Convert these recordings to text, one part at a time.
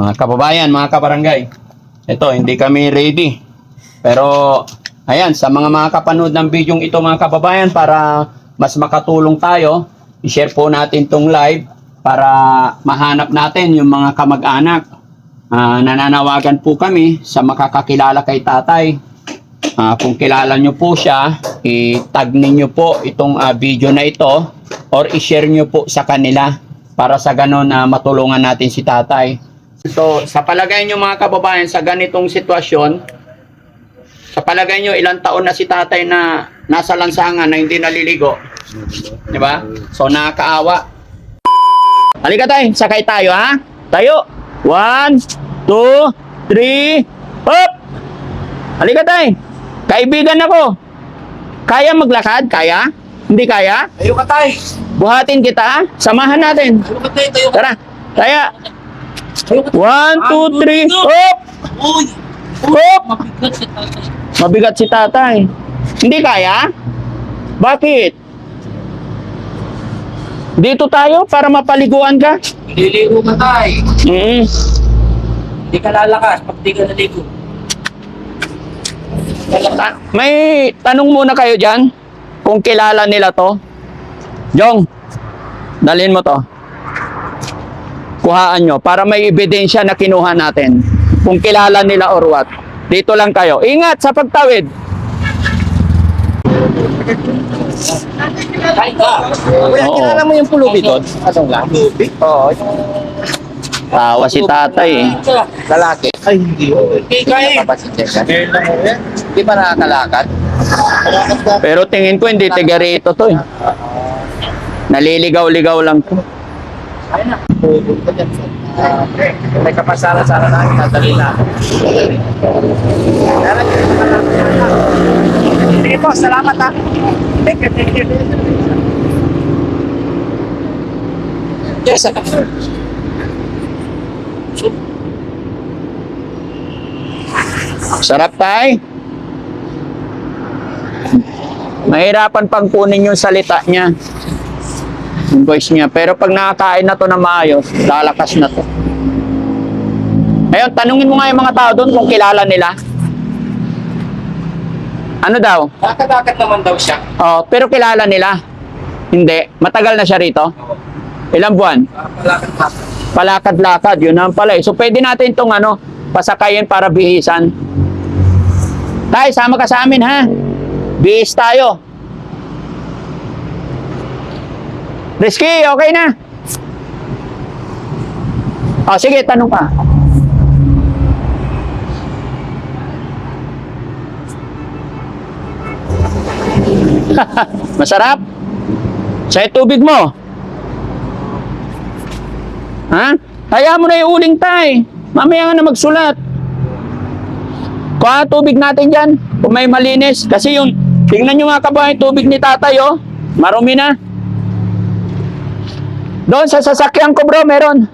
Mga kababayan, mga kabarangay. Ito, hindi kami ready. Pero, ayan, sa mga mga kapanood ng video ito mga kababayan, para mas makatulong tayo, i-share po natin tong live para mahanap natin yung mga kamag-anak. Ah, nananawagan po kami sa makakakilala kay tatay. Ah, kung kilala nyo po siya, i-tag ninyo po itong ah, video na ito or i-share nyo po sa kanila para sa ganon na matulungan natin si tatay. So, sa palagay nyo mga kababayan, sa ganitong sitwasyon, sa palagay nyo, ilang taon na si tatay na nasa lansangan na hindi naliligo? Di ba? So, nakakaawa. Halika tayo, sakay tayo ha? Tayo. One, two, three, up! Halika tayo. Kaibigan ako. Kaya maglakad? Kaya? Hindi kaya? Tayo ka tay! Buhatin kita ha? Samahan natin. Tayo ka tay! Tayo ka! Tara. Kaya. One, two, three, up! Uy! Up! Mabigat si tatay. Mabigat si tatay. Hindi kaya? Bakit? Dito tayo para mapaliguan ka? Nililigo ka tay! Mm. Hindi ka lalakas pag di ka naligo. May tanong muna kayo dyan kung kilala nila to. Jong, dalhin mo to. Kuhaan nyo para may ebidensya na kinuha natin. Kung kilala nila or what. Dito lang kayo. Ingat sa pagtawid. Kuya, kilala mo yung pulubi doon? Anong lang? Pulubi? Oo. Tawa si tatay eh. Lalaki? Ay, hindi. Okay, kaya. Hindi ba nakakalakad? Pero tingin ko hindi tiga rito to eh. Naliligaw-ligaw lang to. Ay na. Pupunta dyan. Ah, May kapasara-sara na dadali na. Sige po, salamat ha. Thank you, thank you. Yes, Sarap tay. Mahirapan pang kunin yung salita niya. Yung voice niya. Pero pag nakakain na to na maayos, lalakas na to. Ayun, tanungin mo nga yung mga tao doon kung kilala nila. Ano daw? Nakadagat naman daw siya. Oh, pero kilala nila. Hindi. Matagal na siya rito. Ilang buwan? Nakakalakan pa. palakad-lakad, yun naman pala eh. So pwede natin itong ano, pasakayin para bihisan. Tay, sama ka sa amin ha. Bihis tayo. Risky, okay na. O sige, tanong ka. Masarap? Sa tubig mo. Ha? Kaya mo na yung uling tay. Mamaya nga na magsulat. Kuha tubig natin dyan. Kung may malinis. Kasi yung, tingnan nyo mga kabahay, tubig ni tatay, oh. Marumi na. Doon sa sasakyan ko, bro, meron.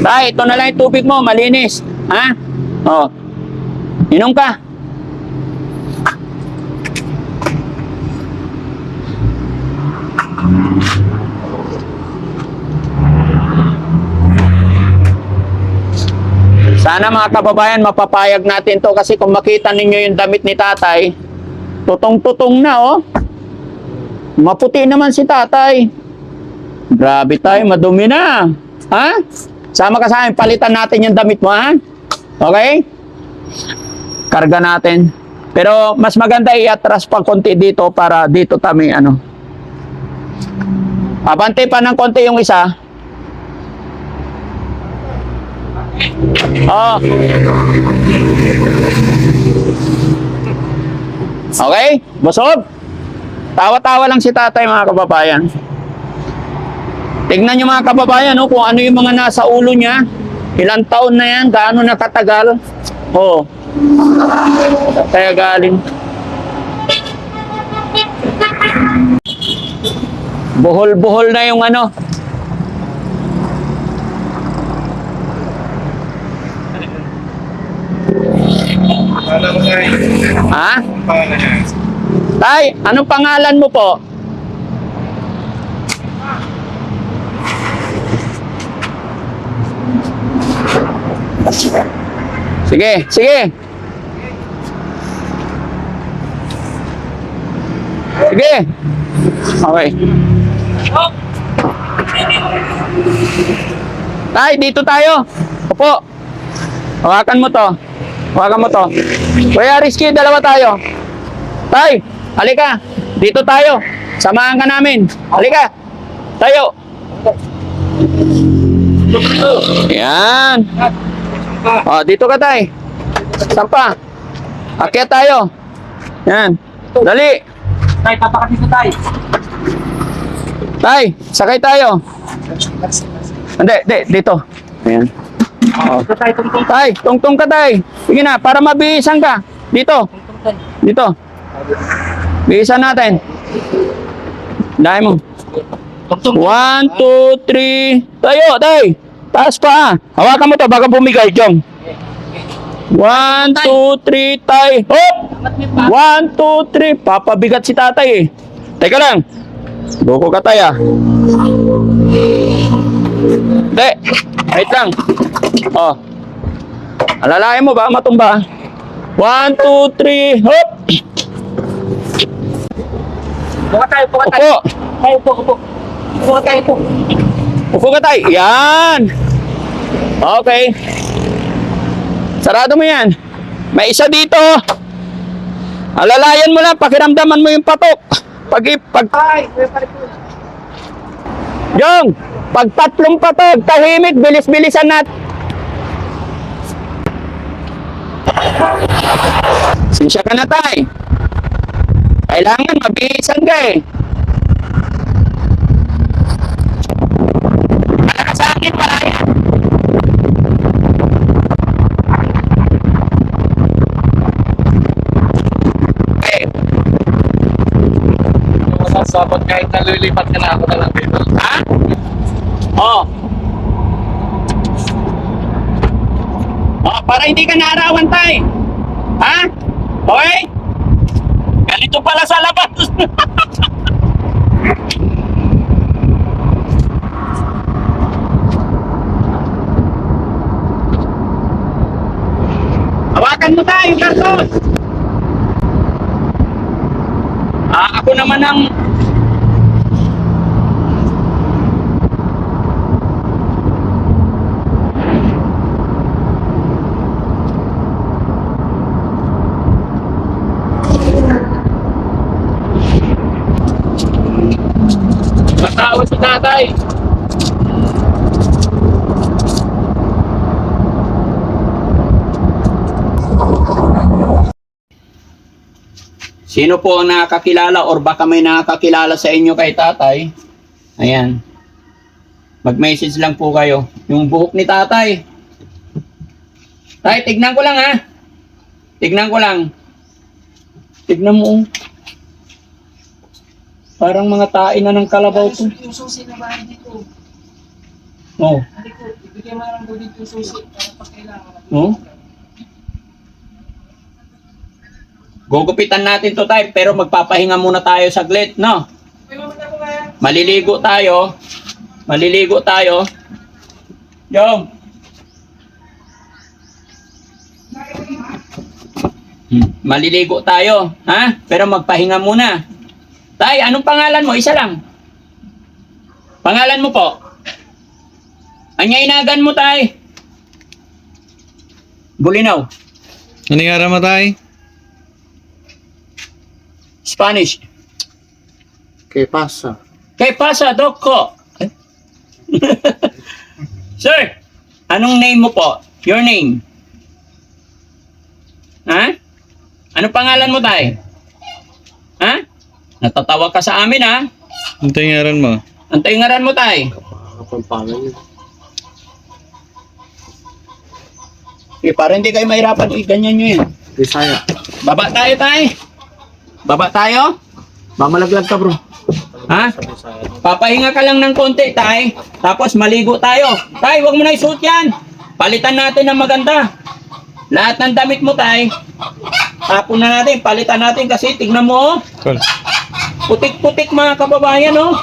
Tay, ito na lang yung tubig mo, malinis. Ha? Oh. Inom ka. Sana mga kababayan, mapapayag natin to kasi kung makita ninyo yung damit ni tatay, tutong-tutong na oh. Maputi naman si tatay. Grabe tayo, madumi na. Ha? Sama ka sa akin, palitan natin yung damit mo, ha? Okay? Karga natin. Pero mas maganda i-atras pa konti dito para dito kami, ano. Abante pa ng konti yung isa. Oh. Okay? Busog? Tawa-tawa lang si tatay mga kababayan. Tignan nyo mga kababayan oh, kung ano yung mga nasa ulo niya. Ilang taon na yan, gaano nakatagal. Oo. Oh. Kaya galing. Buhol-buhol na yung ano. Alam yung Ha? pangalan niya. Tay, anong pangalan mo po? Sige, sige. Sige. Okay. Tay, dito tayo. Opo. Hawakan mo to. Hawakan mo to. Kuya Rizky, dalawa tayo. Tay, halika. Dito tayo. Samahan ka namin. Halika. Tayo. Yan. Oh, dito ka, tay. Sampa. Akyat tayo. Yan. Dali. Tay, tapakat dito, tay. Tay, sakay tayo. Hindi, di, dito. Ayan. Oh. Tungtong. Tay, tungtong ka, tay. Sige na, para mabihisan ka. Dito. Dito. Bihisan natin. Dahil mo. Tungtong. One, two, three. Tayo, tay. Taas pa. Hawakan mo to, baka bumigay, Jong. One, two, three, tay. Hop! One, two, three. Papabigat si tatay eh. Teka lang. Buko ka tay ah. Hindi. Wait lang. Oh. Alalayan mo ba? Matumba. One, two, three. Hop! Buka tayo, buka tayo. Upo. Tayo, upo, upo. Buka tayo, upo. Upo ka tay. Yan. Okay. Sarado mo yan. May isa dito. Alalayan mo lang. Pakiramdaman mo yung patok. Pag, pag, kuya pare po. Jong, pag tatlong patok, tahimik, bilis-bilisan natin. Sinsya ka na tay. Kailangan mabilisan ka eh. Para sa akin. Okay. Masasabot kahit nalilipat ka na ako na lang dito. Ha? Oh. Oh, para hindi ka naarawan tay. Ha? Okay? Ganito pala sa labas. Hawakan mo tayo, Carlos. Ah, ako naman ang Matawad si tatay. Sino po ang nakakilala or baka may nakakilala sa inyo kay tatay? Ayan. Mag-message lang po kayo. Yung buhok ni tatay. Tay, tignan ko lang ha. Tignan ko lang. Tignan mo. oh. Parang mga tae na ng kalabaw to. Yung susi na bahay dito. Oh. Hindi ko, ibigay mo lang dito yung susi para pag kailangan. Oh. Gugupitan natin to tayo pero magpapahinga muna tayo saglit, no? Maliligo tayo. Maliligo tayo. Yung. Maliligo tayo, ha? Pero magpahinga muna. Tay, anong pangalan mo? Isa lang. Pangalan mo po? Anyaynagan mo, tay. Bulinaw. Ano yung araw mo tay? Spanish. Que pasa? ¿Qué pasa, Doko? Sir, anong name mo po? Your name? Ha? Ano pangalan mo, tay? Ha? Natatawa ka sa amin, ha? Yung araw mo? Ang tingaran mo, tay? Kapampangan yun. Eh, para hindi kayo mahirapan, eh, ganyan nyo yun. Bisaya. Baba tayo, tay. Baba tayo. Mamalaglag ka, bro. Ha? Papahinga ka lang ng konti, tay. Tapos maligo tayo. Tay, wag mo na isuot yan. Palitan natin ng maganda. Lahat ng damit mo, tay, Tapon na natin, palitan natin kasi tignan mo, oh. Tol. putik-putik mga kababayan, oh.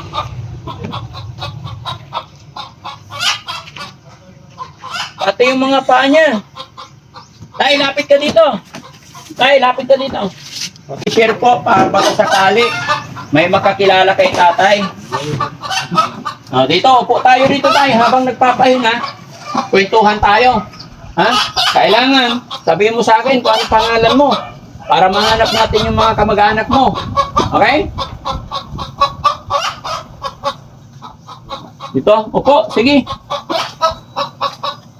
Pati yung mga paa niya. Tay, lapit ka dito. Tay, lapit ka dito. I-share po para baka sakali may makakilala kay tatay. Ah, dito, upo tayo rito tayo habang nagpapahinga. Kwentuhan tayo. Ha? Kailangan, sabihin mo sa akin kung ano pangalan mo para mahanap natin yung mga kamag-anak mo. Okay? Dito, upo, sige.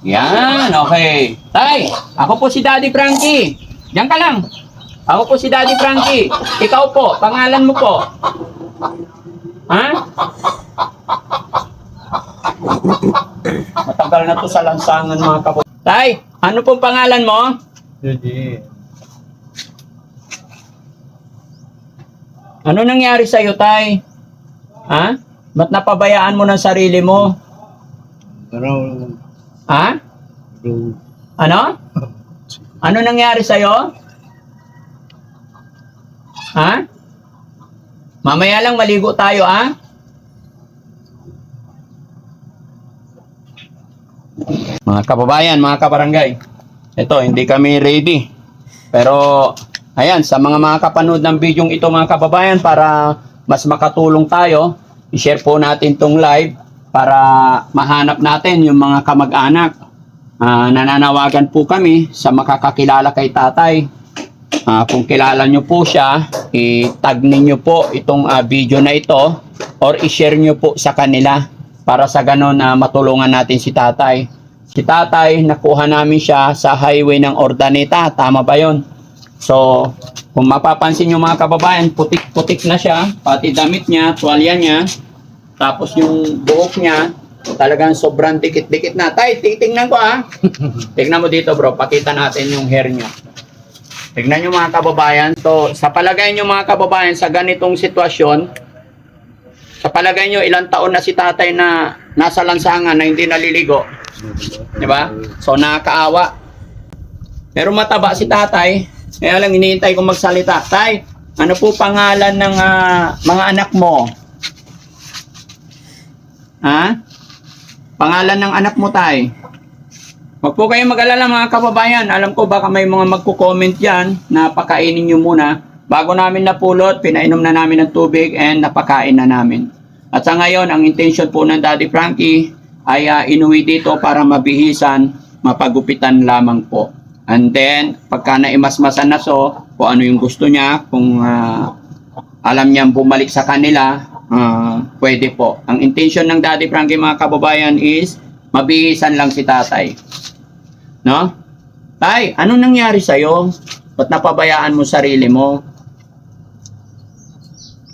Yan, okay. Tay, ako po si Daddy Frankie. Diyan ka lang. Ako po si Daddy Frankie. Ikaw po, pangalan mo po. Ha? Matagal na to sa lansangan mga kabo. Tay, ano pong pangalan mo? Ano nangyari sa'yo, Tay? Ha? Ba't napabayaan mo ng sarili mo? Ha? Ano? Ano nangyari sa'yo? Ha? Mamaya lang maligo tayo, ha? Mga kababayan, mga kabarangay, ito, hindi kami ready. Pero, ayan, sa mga mga kapanood ng video ito, mga kababayan, para mas makatulong tayo, i-share po natin tong live para mahanap natin yung mga kamag-anak. Ah, nananawagan po kami sa makakakilala kay tatay. Ah, kung kilala nyo po siya, i-tag ninyo po itong ah, video na ito or i-share nyo po sa kanila para sa ganon na matulungan natin si tatay. Si tatay, nakuha namin siya sa highway ng Ordaneta. Tama ba yon? So, kung mapapansin nyo mga kababayan, putik-putik na siya. Pati damit niya, tuwalya niya. Tapos yung buhok niya, talagang sobrang dikit-dikit na. Tay, titingnan ko ah. Tingnan mo dito bro, pakita natin yung hair niya. Tignan nyo mga kababayan. So, sa palagay nyo mga kababayan, sa ganitong sitwasyon, sa palagay nyo, ilang taon na si tatay na nasa lansangan na hindi naliligo. Di ba? So, nakakaawa. Pero mataba si tatay. Kaya lang iniintay kong magsalita. Tay, ano po pangalan ng ah, mga anak mo? Ha? Pangalan ng anak mo, tay? Huwag po kayong mag-alala mga kababayan. Alam ko baka may mga magko-comment yan na pakainin nyo muna. Bago namin napulot, pinainom na namin ng tubig and napakain na namin. At sa ngayon, ang intention po ng Daddy Frankie ay ah, inuwi dito para mabihisan, mapagupitan lamang po. And then, pagka naimasmasan na so, kung ano yung gusto niya, kung ah, alam niyang bumalik sa kanila, ah, pwede po. Ang intention ng Daddy Frankie mga kababayan is mabihisan lang si tatay. No? Tay, anong nangyari sa'yo? Ba't napabayaan mo sarili mo?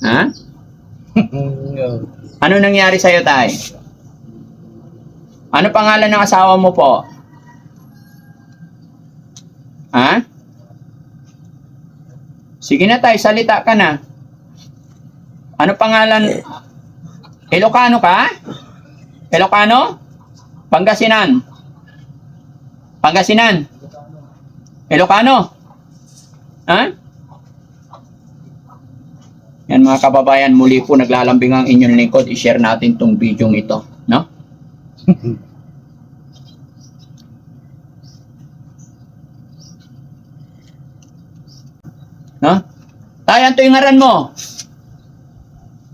Ha? Ano nangyari sa'yo, Tay? Ano pangalan ng asawa mo po? Ha? Sige na, Tay, salita ka na. Ano pangalan? Ilocano ka? Ilocano? Pangasinan? Pangasinan? Ilocano? Ha? Yan mga kababayan, muli po naglalambing ang inyong lingkod. I-share natin tong video ito. No? no? Tayo, ang yung ngaran mo?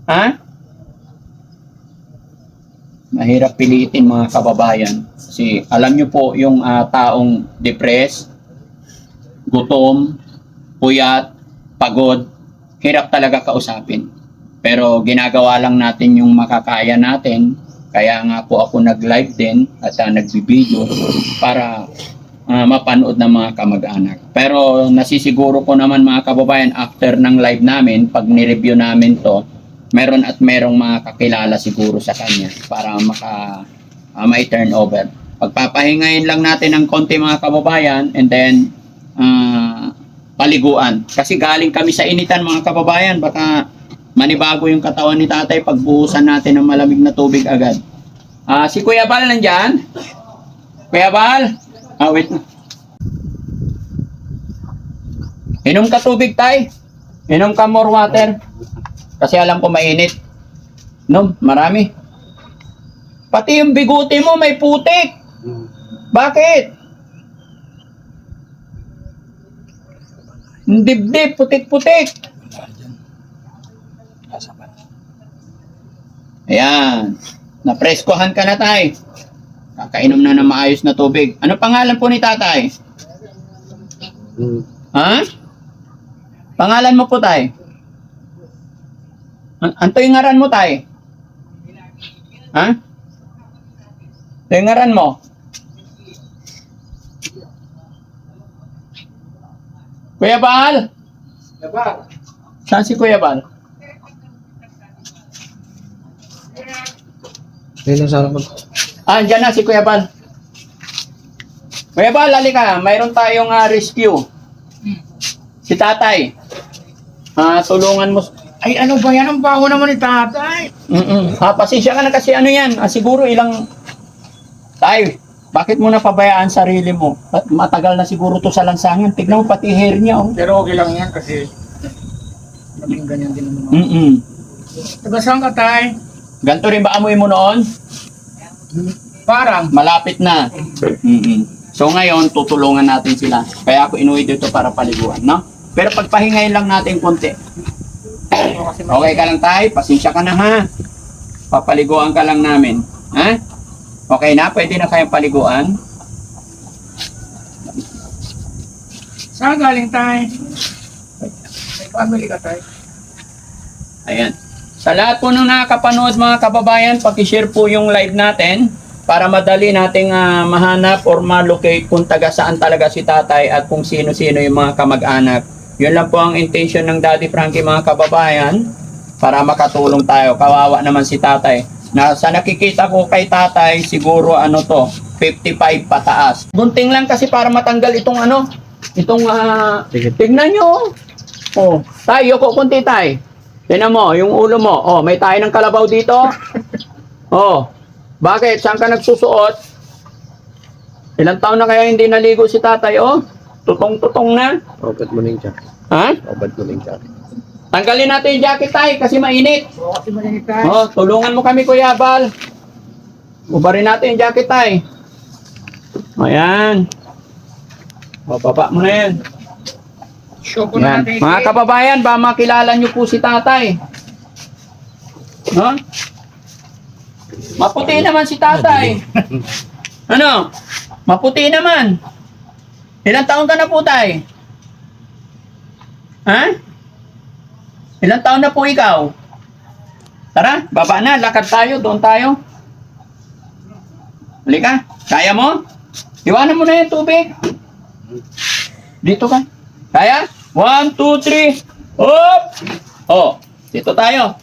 Ha? Mahirap pilitin mga kababayan. Kasi alam nyo po yung ah, taong depressed, gutom, puyat, pagod, hirap talaga kausapin. Pero ginagawa lang natin yung makakaya natin. Kaya nga po ako nag-live din at uh, nagbibideo para ah, mapanood ng mga kamag-anak. Pero nasisiguro ko naman mga kababayan after ng live namin, pag ni-review namin to, meron at merong mga kakilala siguro sa kanya para maka ah, may turnover. Pagpapahingayin lang natin ng konti mga kababayan and then ah, paliguan. Kasi galing kami sa initan mga kababayan, baka manibago yung katawan ni tatay pagbuhusan natin ng malamig na tubig agad. Ah, si Kuya Bal nandyan? Kuya Bal? Ah, wait na. Inom ka tubig, tay. Inom ka more water. Kasi alam ko mainit. No, marami. Pati yung biguti mo may putik. Bakit? Yung Dibdib, putik-putik. Ayan. Napreskohan ka na, tay. Kakainom na ng maayos na tubig. Ano pangalan po ni tatay? Ha? Pangalan mo po, tay? An anto yung ngaran mo, tay? Ha? Ito yung ngaran mo? Kuya Bal? Saan si Kuya Bal? Ayun sana mag... Ah, andyan na si Kuya Bal. Kuya Bal, halika. Mayroon tayong ah, rescue. Si tatay. Ah, tulungan mo. Ay, ano ba yan? Ang baho naman ni tatay. Mm-mm. Ah, pasensya ka na kasi ano yan. Ah, siguro ilang... Tay, bakit mo napabayaan sarili mo? At matagal na siguro to sa lansangan. Tignan mo pati hair niya. Oh. Pero okay lang yan kasi... Naging ganyan din naman. Mm-mm. Taga saan ka, tay? Ganto rin ba amoy mo noon? Parang. Malapit na. Mm-mm. So ngayon, tutulungan natin sila. Kaya ako inuwi dito para paliguan, no? Pero pagpahingayin lang natin konti. Okay ka lang tayo? Pasensya ka na ha. Papaliguan ka lang namin. Ha? Okay na? Pwede na kayong paliguan? Saan galing, tay? May family ka, tay? Ayan. Sa lahat po nung nakakapanood mga kababayan, pakishare po yung live natin para madali nating ah, mahanap or malocate kung taga saan talaga si tatay at kung sino-sino yung mga kamag-anak. Yun lang po ang intention ng Daddy Frankie mga kababayan para makatulong tayo. Kawawa naman si tatay. Na, sa nakikita ko kay tatay, siguro ano to, 55 pataas. Gunting lang kasi para matanggal itong ano, itong ah, tignan nyo. Oh, tayo ko kunti tay. Tingnan mo, yung ulo mo. Oh, may tayo ng kalabaw dito. Oh, bakit? Saan ka nagsusuot? Ilang taon na kaya hindi naligo si tatay, oh? Tutong-tutong na. Obat mo na yung jacket. Ha? Obat mo na yung jacket. Tanggalin natin yung jacket tay kasi mainit. Oo, kasi malinit, tay. Oh, tulungan mo kami Kuya Bal. Ubarin natin yung jacket tay. Ayan. Bababa mo na yan. Show ko na natin. Mga kababayan, ba makilala nyo po si tatay? No? Maputi naman si tatay. ano? Maputi naman. Ilang taon ka na po, tay? Ha? Ilang taon na po ikaw? Tara, baba na. Lakad tayo. Doon tayo. Halika. Kaya mo? Iwanan mo na yung tubig. Dito ka. Kaya? One, two, three. Up! Oh, dito tayo.